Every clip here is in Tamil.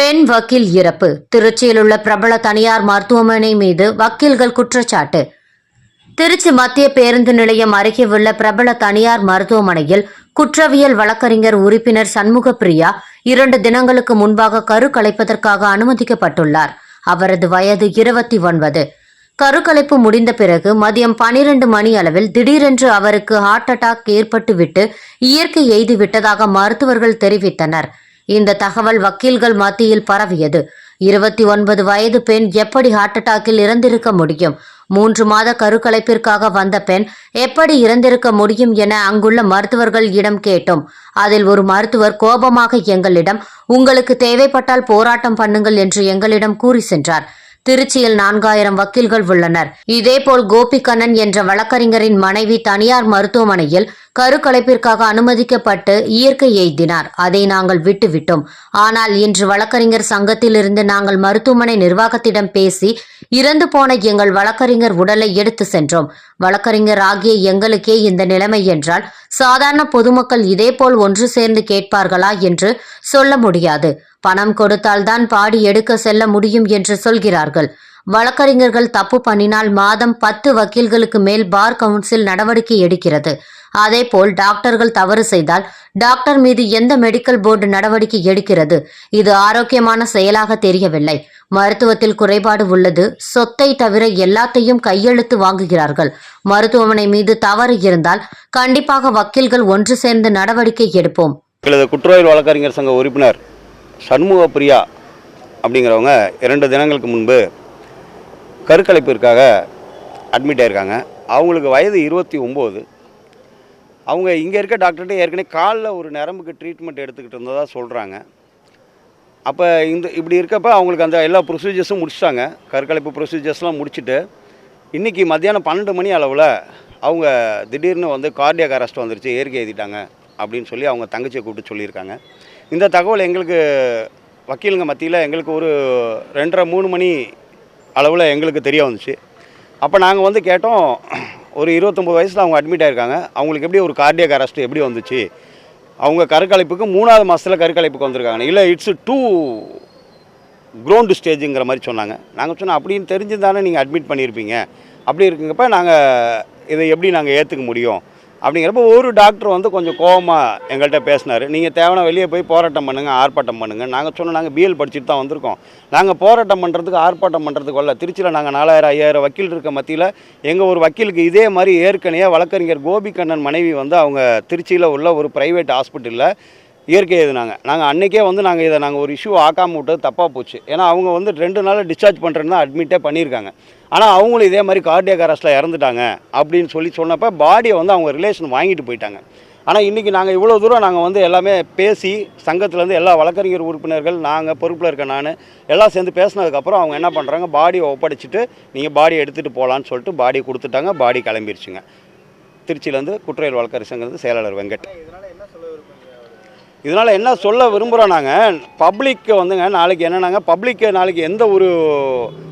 பெண் வக்கீல் இறப்பு. திருச்சியில் உள்ள பிரபல தனியார் மருத்துவமனை மீது வக்கீல்கள் குற்றச்சாட்டு. திருச்சி மத்திய பேருந்து நிலையம் அருகே உள்ள பிரபல தனியார் மருத்துவமனையில் குற்றவியல் வழக்கறிஞர் உறுப்பினர் சண்முக பிரியா இரண்டு தினங்களுக்கு முன்பாக கரு கலைப்பதற்காக அனுமதிக்கப்பட்டுள்ளார். அவரது வயது இருபத்தி ஒன்பது. கருக்கலைப்பு முடிந்த பிறகு மதியம் பனிரெண்டு மணி அளவில் திடீரென்று அவருக்கு ஹார்ட் அட்டாக் ஏற்பட்டுவிட்டு இயற்கை எய்து விட்டதாக மருத்துவர்கள் தெரிவித்தனர். இந்த தகவல் வக்கீல்கள் மத்தியில் பரவியது. இருபத்தி ஒன்பது வயது பெண் எப்படி ஹார்ட் அட்டாக்கில் இறந்திருக்க முடியும்? மூன்று மாத கருக்கலைப்பிற்காக வந்த பெண் எப்படி இறந்திருக்க முடியும் என அங்குள்ள மருத்துவர்கள் இடம் கேட்டோம். அதில் ஒரு மருத்துவர் கோபமாக எங்களிடம் உங்களுக்கு தேவைப்பட்டால் போராட்டம் பண்ணுங்கள் என்று எங்களிடம் கூறி சென்றார். திருச்சியில் நான்காயிரம் வக்கீல்கள் உள்ளனர். இதேபோல் கோபிகண்ணன் என்ற வழக்கறிஞரின் மனைவி தனியார் மருத்துவமனையில் கருக்கலைப்பிற்காக அனுமதிக்கப்பட்டு இயற்கை எய்தினார். அதை நாங்கள் விட்டுவிட்டோம். ஆனால் இன்று வழக்கறிஞர் சங்கத்திலிருந்து நாங்கள் மருத்துவமனை நிர்வாகத்திடம் பேசி இறந்து போன எங்கள் வழக்கறிஞர் உடலை எடுத்து சென்றோம். வழக்கறிஞர் ஆகிய எங்களுக்கே இந்த நிலைமை என்றால் சாதாரண பொதுமக்கள் இதேபோல் ஒன்று சேர்ந்து கேட்பார்களா என்று சொல்ல முடியாது. பணம் கொடுத்தால்தான் பாடி எடுக்க செல்ல முடியும் என்று சொல்கிறார்கள். வழக்கறிஞர்கள் தப்பு பண்ணினால் மாதம் பத்து வக்கீல்களுக்கு மேல் பார் கவுன்சில் நடவடிக்கை எடுக்கிறது. அதேபோல் டாக்டர்கள் தவறு செய்தால் டாக்டர் மீது எந்த மெடிக்கல் போர்டு நடவடிக்கை எடுக்கிறது? இது ஆரோக்கியமான செயலாக தெரியவில்லை. மருத்துவத்தில் குறைபாடு உள்ளது. சொத்தை தவிர எல்லாத்தையும் கையெழுத்து வாங்குகிறார்கள். மருத்துவமனை மீது தவறு இருந்தால் கண்டிப்பாக வக்கீல்கள் ஒன்று சேர்ந்து நடவடிக்கை எடுப்போம். குற்றவியல் வழக்கறிஞர் சங்க உறுப்பினர் சண்முக பிரியா அப்படிங்கிறவங்க இரண்டு தினங்களுக்கு முன்பு கருக்கலைப்பிற்காக அட்மிட் ஆயிருக்காங்க. அவங்களுக்கு வயது இருபத்தி ஒம்பது. அவங்க இங்கே இருக்க டாக்டர்கிட்ட ஏற்கனவே காலில் ஒரு நரம்புக்கு ட்ரீட்மெண்ட் எடுத்துக்கிட்டு இருந்ததாக சொல்கிறாங்க அப்போ இந்த இப்படி இருக்கப்போ அவங்களுக்கு அந்த எல்லா ப்ரொசீஜர்ஸும் முடிச்சிட்டாங்க. கருக்கலைப்பு ப்ரொசீஜர்ஸ்லாம் முடிச்சுட்டு இன்றைக்கி மத்தியானம் பன்னெண்டு மணி அளவில் அவங்க திடீர்னு வந்து கார்டியாக அரெஸ்ட் வந்துருச்சு இயற்கை எழுதிட்டாங்க அப்படின்னு சொல்லி அவங்க தங்கச்சியை கூப்பிட்டு சொல்லியிருக்காங்க. இந்த தகவல் எங்களுக்கு வக்கீலுங்க மத்தியில் எங்களுக்கு ஒரு ரெண்டரை மூணு மணி அளவில் எங்களுக்கு தெரிய வந்துச்சு. அப்போ நாங்கள் வந்து கேட்டோம் ஒரு இருபத்தொம்பது வயசில் அவங்க அட்மிட் ஆகிருக்காங்க அவங்களுக்கு எப்படி ஒரு கார்டியக் அரெஸ்ட் எப்படி வந்துச்சு? அவங்க கருக்கலைப்புக்கு மூணாவது மாதத்தில் கருக்கலைப்புக்கு வந்திருக்காங்க. இல்லை இட்ஸ் டூ க்ரௌண்டு ஸ்டேஜுங்கிற மாதிரி சொன்னாங்க. நாங்கள் சொன்னோம் அப்படின்னு தெரிஞ்சிருந்தானே நீங்கள் அட்மிட் பண்ணியிருப்பீங்க. அப்படி இருக்குங்கப்ப நாங்கள் இதை எப்படி நாங்கள் ஏற்றுக்க முடியும்? அப்படிங்கிறப்ப ஒரு டாக்டர் வந்து கொஞ்சம் கோவமாக எங்கள்கிட்ட பேசினார். நீங்கள் தேவையான வெளியே போய் போராட்டம் பண்ணுங்கள் ஆர்ப்பாட்டம் பண்ணுங்கள் நாங்கள் சொன்னோம் நாங்கள் பிஎல் படிச்சுட்டு தான் வந்திருக்கோம். நாங்கள் போராட்டம் பண்ணுறதுக்கு ஆர்ப்பாட்டம் பண்ணுறதுக்கு வரல. திருச்சியில் நாங்கள் நாலாயிரம் ஐயாயிரம் வக்கீல் இருக்க மத்தியில் எங்கள் ஒரு வக்கீலுக்கு இதே மாதிரி ஏற்கனவே வழக்கறிஞர் கோபிகண்ணன் மனைவி வந்து அவங்க திருச்சியில் உள்ள ஒரு ப்ரைவேட் ஹாஸ்பிட்டலில் இயற்கை எழுதுனாங்க. நாங்கள் அன்றைக்கே வந்து நாங்கள் இதை நாங்கள் ஒரு இஷ்யூ ஆக்காமல் விட்டது தப்பாக போச்சு. ஏன்னா அவங்க வந்து ரெண்டு நாள் டிஸ்சார்ஜ் பண்ணுறேன்னு தான் அட்மிட்டே பண்ணியிருக்காங்க. ஆனால் அவங்களும் இதே மாதிரி கார்டியாக் அரெஸ்ட்டில் இறந்துட்டாங்க அப்படின்னு சொல்லி சொன்னப்போ பாடியை வந்து அவங்க ரிலேஷன் வாங்கிட்டு போயிட்டாங்க. ஆனால் இன்றைக்கி நாங்கள் இவ்வளோ தூரம் நாங்கள் வந்து எல்லாமே பேசி சங்கத்துலேருந்து எல்லா வழக்கறிஞர் உறுப்பினர்கள் நாங்கள் பொறுப்பில் இருக்க நான் எல்லாம் சேர்ந்து பேசினதுக்கப்புறம் அவங்க என்ன பண்ணுறாங்க பாடியை ஒப்படைச்சிட்டு நீங்கள் பாடியை எடுத்துகிட்டு போகலான்னு சொல்லிட்டு பாடி கொடுத்துட்டாங்க பாடி கிளம்பிருச்சுங்க. திருச்சியிலேருந்து குற்றவியல் வழக்கறிஞர் சங்கத்து செயலாளர் வெங்கட். இதனால் என்ன சொல்ல விரும்புகிறோம் நாங்கள் பப்ளிக்கு வந்துங்க நாளைக்கு என்னென்னாங்க பப்ளிக்கு நாளைக்கு எந்த ஒரு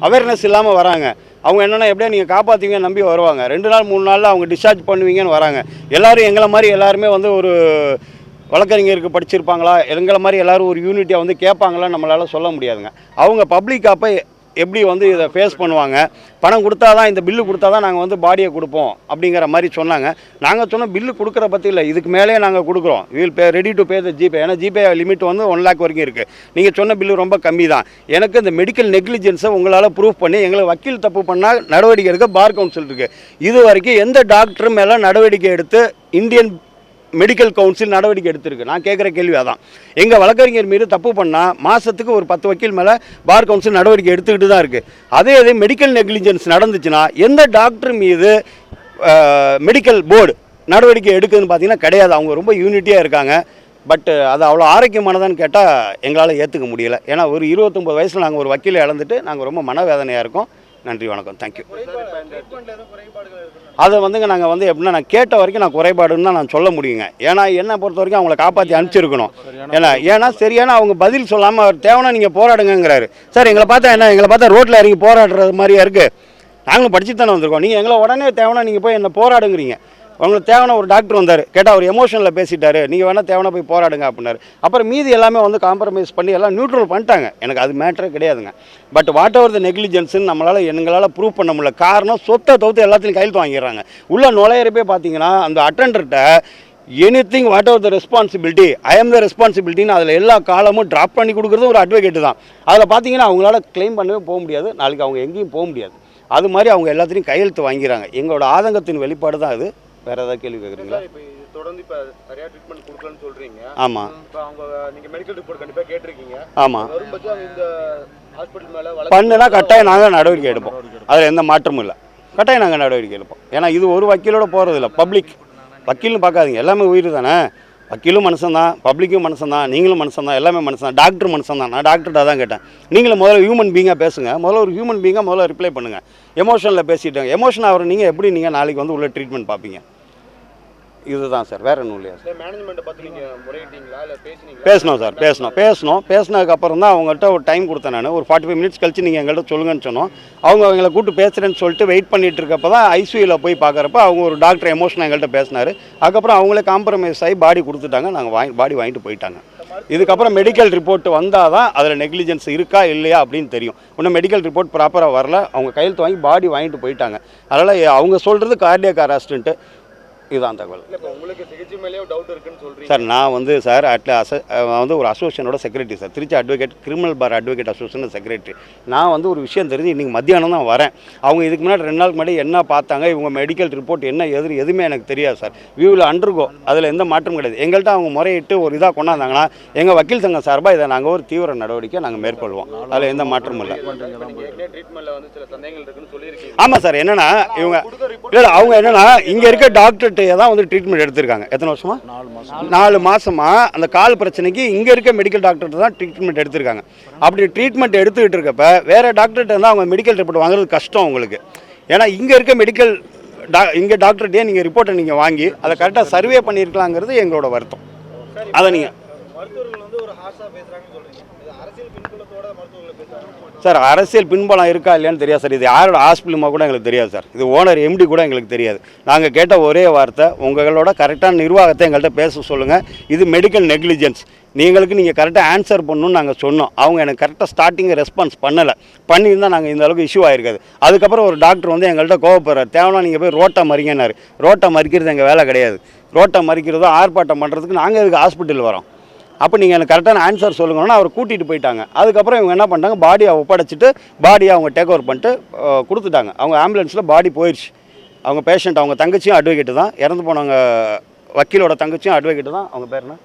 அவேர்னஸ் இல்லாமல் வராங்க. அவங்க என்னென்னா எப்படியா நீங்கள் காப்பாற்றுவீங்க நம்பி வருவாங்க. ரெண்டு நாள் மூணு நாளில் அவங்க டிஸ்சார்ஜ் பண்ணுவீங்கன்னு வராங்க. எல்லோரும் எங்களை மாதிரி எல்லாருமே வந்து ஒரு வழக்கறிஞருக்கு படிச்சிருப்பாங்களா? எங்களை மாதிரி எல்லோரும் ஒரு யூனிட்டியாக வந்து கேட்பாங்களா நம்மளால் சொல்ல முடியாதுங்க. அவங்க பப்ளிக் அப்போ எப்படி வந்து இதை ஃபேஸ் பண்ணுவாங்க? பணம் கொடுத்தா தான் இந்த பில்லு கொடுத்தா தான் நாங்கள் வந்து பாடியை கொடுப்போம் அப்படிங்கிற மாதிரி சொன்னாங்க. நாங்கள் சொன்ன பில்லு கொடுக்குற பற்றி இல்லை இதுக்கு மேலேயே நாங்கள் கொடுக்குறோம். Will pay ready to pay the GPay ஏன்னா ஜிபே லிமிட் வந்து ஒன் லேக் வரைக்கும் இருக்குது நீங்கள் சொன்ன பில்லு ரொம்ப கம்மி தான் எனக்கு இந்த மெடிக்கல் நெக்லிஜென்ஸை உங்களால் ப்ரூஃப் பண்ணி எங்களை வக்கீல் தப்பு பண்ணால் நடவடிக்கை எடுக்க பார் கவுன்சில் இருக்குது இது வரைக்கும் எந்த டாக்டர் மேலே நடவடிக்கை எடுத்து இந்தியன் மெடிக்கல் கவுன்சில் நடவடிக்கை எடுத்திருக்கு. நான் கேட்குற கேள்வி அதான். எங்கள் வழக்கறிஞர் மீது தப்பு பண்ணால் மாதத்துக்கு ஒரு பத்து வக்கீல் மேலே பார் கவுன்சில் நடவடிக்கை எடுத்துக்கிட்டு தான் இருக்குது அதே இதே மெடிக்கல் நெக்லிஜென்ஸ் நடந்துச்சுன்னா எந்த டாக்டர் மீது மெடிக்கல் போர்டு நடவடிக்கை எடுக்குதுன்னு பார்த்தீங்கன்னா கிடையாது. அவங்க ரொம்ப யூனிட்டியாக இருக்காங்க. பட் அது அவ்வளோ ஆரோக்கியமானதான்னு கேட்டால் எங்களால் ஏற்றுக்க முடியல. ஏன்னா ஒரு இருபத்தொம்பது வயசில் நாங்கள் ஒரு வக்கீலை இழந்துட்டு நாங்கள் ரொம்ப மனவேதனையாக இருக்கோம். நன்றி வணக்கம். தேங்க்யூ அதை வந்துங்க நாங்கள் வந்து எப்படின்னா நான் கேட்ட வரைக்கும் நான் குறைபாடுன்னு தான் நான் சொல்ல முடியுங்க. ஏன்னா என்னை பொறுத்த வரைக்கும் அவங்கள காப்பாற்றி அனுப்பிச்சிருக்கணும். ஏன்னா ஏன்னா சரியான அவங்க பதில் சொல்லாமல் அவர் தேவைன்னா நீங்கள் போராடுங்கிறாரு சார் எங்களை பார்த்தா என்ன எங்களை பார்த்தா ரோட்டில் இறங்கி போராடுறது மாதிரியா இருக்குது நாங்களும் படிச்சுட்டு தானே வந்திருக்கோம். நீங்கள் எங்களை உடனே தேவைன்னா நீங்கள் போய் என்ன போராடுங்கிறீங்க. உங்களுக்கு தேவையான ஒரு டாக்டர் வந்தார். கேட்டால் அவர் எமோஷனில் பேசிட்டாரு. நீங்கள் வேணால் தேவையான போய் போராடுங்க அப்படின்னாரு. அப்புறம் மீதி எல்லாமே வந்து காம்ப்ரமைஸ் பண்ணி எல்லாம் நியூட்ரல் பண்ணிட்டாங்க. எனக்கு அது மேட்டரே கிடையாதுங்க. பட் வாட் எவர் த நெக்லிஜென்ஸ்னு நம்மளால் எங்களால் ப்ரூவ் பண்ண முடியல. காரணம் சொத்தை தவிர்த்து எல்லாத்தையும் கையெழுத்து வாங்கிடுறாங்க. உள்ள நுழையிறப்பே பார்த்தீங்கன்னா அந்த அட்டண்டர்கிட்ட anything what are the responsibility I am the ரெஸ்பான்சிபிலிட்டின்னு அதில் எல்லா காலமும் ட்ராப் பண்ணி கொடுக்குறது ஒரு அட்வொகேட்டு தான். அதில் பார்த்தீங்கன்னா அவங்களால க்ளைம் பண்ணவே போக முடியாது. நாளைக்கு அவங்க எங்கேயும் போக முடியாது. அது மாதிரி அவங்க எல்லாத்தையும் கையெழுத்து வாங்கிறாங்க எங்களோட ஆதங்கத்தின் வெளிப்பாடு தான் அது. வேறு ஏதாவது கேள்வி கேட்குறீங்களா தொடர்ந்து இப்போ சரியா ட்ரீட்மெண்ட் கொடுக்கலன்னு சொல்றீங்க. ஆமாம் இப்போ அவங்க நீங்க மெடிக்கல் ரிப்போர்ட் கண்டிப்பா கேட்டிருக்கீங்க. ஆமாம் வரும் பட்சம் இந்த ஹாஸ்பிட்டல் மேல பண்ணுனா கட்டாயம் நாங்கள் நடவடிக்கை எடுப்போம். அதில் எந்த மாற்றமும் இல்லை. கட்டாயம் நாங்கள் நடவடிக்கை எடுப்போம். ஏன்னா இது ஒரு வக்கீலோட போகிறது இல்லை பப்ளிக் வக்கீல்னு பார்க்காதீங்க. எல்லாமே உயிர் தானே? வக்கீலும் மனுஷன் தான் பப்ளிக்கும் மனுஷன் தான் நீங்களும் மனுஷன் தான் எல்லாமே மனுஷன் தான் டாக்டர் மனுஷன் தான் நான் டாக்டர்கிட்ட தான் கேட்டேன். நீங்களும் முதல்ல ஹியூமன் பீங்காக பேசுங்க. முதல்ல ஒரு ஹியூமன் பீங்காக முதல்ல ரிப்ளை பண்ணுங்கள் எமோஷனில் பேசிட்டாங்க எமோஷன் ஆகிற நீங்கள் எப்படி நீங்கள் நாளைக்கு வந்து உள்ள ட்ரீட்மெண்ட் பார்ப்பீங்க? இதுதான் சார் வேற ஒன்றும் இல்லையா சார். பேசணும் சார் பேசணும் பேசணும் பேசினதுக்கப்புறம் தான் அவங்கள்ட்ட ஒரு டைம் கொடுத்தேன் நான். ஒரு ஃபார்ட்டி ஃபைவ் மினிட்ஸ் கழிச்சு நீங்கள் எங்கள்கிட்ட சொல்லுங்கன்னு சொன்னோம். அவங்க அவங்கள கூப்பிட்டு பேசுகிறேன்னு சொல்லிட்டு வெயிட் பண்ணிட்டு இருக்கப்ப தான் ஐசியூவில் போய் பார்க்குறப்ப அவங்க ஒரு டாக்டர் எமோஷனாக எங்கள்கிட்ட பேசினார். அதுக்கப்புறம் அவங்களே காம்ப்ரமைஸ் ஆகி பாடி கொடுத்துட்டாங்க. நாங்கள் வாங்கி பாடி வாங்கிட்டு போயிட்டாங்க. இதுக்கப்புறம் மெடிக்கல் ரிப்போர்ட் வந்தால் தான் அதில் நெக்லிஜென்ஸ் இருக்கா இல்லையா அப்படின்னு தெரியும். இன்னும் மெடிக்கல் ரிப்போர்ட் ப்ராப்பராக வரல. அவங்க கையெழுத்து வாங்கி பாடி வாங்கிட்டு போயிட்டாங்க. அதனால் அவங்க சொல்கிறது கார்டியாக் அரெஸ்ட்டுன்ட்டு இதுதான் தகவல். இல்ல இப்போ உங்களுக்கு சிகிச்சை மேலேயே டவுட் இருக்குன்னு சொல்றீங்க. சார் நான் வந்து சார் அட்ல அச வந்து ஒரு அசோசியனோட secretary sir. Trichy advocate criminal bar advocate association secretary நான் வந்து ஒரு விஷயம் தெரிஞ்சு இன்றைக்கி மத்தியானம் தான் வரேன். அவங்க இதுக்கு முன்னாடி ரெண்டு நாளுக்கு முன்னாடி என்ன பார்த்தாங்க இவங்க மெடிக்கல் ரிப்போர்ட் என்ன எது எதுவுமே எனக்கு தெரியாது சார். வியூவில் அண்டர்கோ அதில் எந்த மாற்றமும் கிடையாது. எங்கள்கிட்ட அவங்க முறையிட்டு ஒரு இதாக கொண்டாந்தாங்கன்னா எங்கள் வக்கீல் சங்கம் சார்பாக இதை நாங்கள் ஒரு தீவிர நடவடிக்கை நாங்கள் மேற்கொள்வோம். அதில் எந்த மாற்றமும் இல்லை. ஆமாம் சார். என்னன்னா இவங்க இல்லை அவங்க என்னன்னா இங்கே இருக்க டாக்டர்கிட்ட தான் வந்து ட்ரீட்மெண்ட் எடுத்திருக்காங்க. எத்தனை வருஷமா? நாலு மாசமா. அந்த கால் பிரச்சனைக்கு இங்கே இருக்க மெடிக்கல் டாக்டர்கிட்ட தான் ட்ரீட்மெண்ட் எடுத்திருக்காங்க. அப்படி ட்ரீட்மெண்ட் எடுத்துக்கிட்டு இருக்கப்ப வேற டாக்டர்கிட்ட இருந்தால் அவங்க மெடிக்கல் ரிப்போர்ட் வாங்குறது கஷ்டம் உங்களுக்கு ஏன்னா இங்கே இருக்க மெடிக்கல் டா இங்கே டாக்டர்கிட்டே நீங்கள் ரிப்போர்ட்டை நீங்கள் வாங்கி அதை கரெக்டாக சர்வே பண்ணியிருக்கலாங்கிறது எங்களோட வருத்தம். அதை நீங்கள் மருத்துவர்கள் வந்து ஒரு ஹார்ஷா பேசுறாங்கன்னு சொல்றீங்க. இது அரசியல் பின்புலத்தோட மருத்துவர்கள் பேசுறாங்க. சார் அரசியல் பின்பலம் இருக்கா இல்லையான்னு தெரியாது சார். இது யாரோட ஹாஸ்பிட்டலுமா கூட எங்களுக்கு தெரியாது சார். இது ஓனர் எம்டி கூட எங்களுக்கு தெரியாது. நாங்கள் கேட்ட ஒரே வார்த்தை உங்களோட கரெக்டான நிர்வாகத்தை எங்கள்கிட்ட பேச சொல்லுங்கள் இது மெடிக்கல் நெக்லிஜென்ஸ் நீங்களுக்கு நீங்கள் கரெக்டாக ஆன்சர் பண்ணணும்னு நாங்கள் சொன்னோம். அவங்க எனக்கு கரெக்டாக ஸ்டார்டிங் ரெஸ்பான்ஸ் பண்ணலை. பண்ணியிருந்தால் நாங்கள் இந்த அளவுக்கு இஷ்யூ ஆயிருக்காது. அதுக்கப்புறம் ஒரு டாக்டர் வந்து எங்கள்கிட்ட கோவப்படுறாரு. தேவைன்னா நீங்கள் போய் ரோட்டை மறிங்கன்னாரு. ரோட்டை மறிக்கிறது எங்கள் வேலை கிடையாது. ரோட்டை மறிக்கிறதோ ஆர்ப்பாட்டம் பண்ணுறதுக்கு நாங்கள் இதுக்கு ஹாஸ்பிட்டல் வரோம்? அப்போ நீங்கள் எனக்கு கரெக்டான ஆன்சர் சொல்லுங்கன்னா அவர் கூட்டிகிட்டு போயிட்டாங்க. அதுக்கப்புறம் இவங்க என்ன பண்ணிட்டாங்க? பாடியை ஒப்படைச்சிட்டு பாடியை அவங்க டேக் ஓவர் பண்ணிட்டு கொடுத்துட்டாங்க. அவங்க ஆம்புலன்ஸில் பாடி போயிடுச்சு அவங்க பேஷண்ட் அவங்க தங்கச்சியும் அட்வொகேட்டு தான். இறந்து போனவங்க வக்கீலோட தங்கச்சியும் அட்வொகேட்டு தான். அவங்க பேர் என்ன?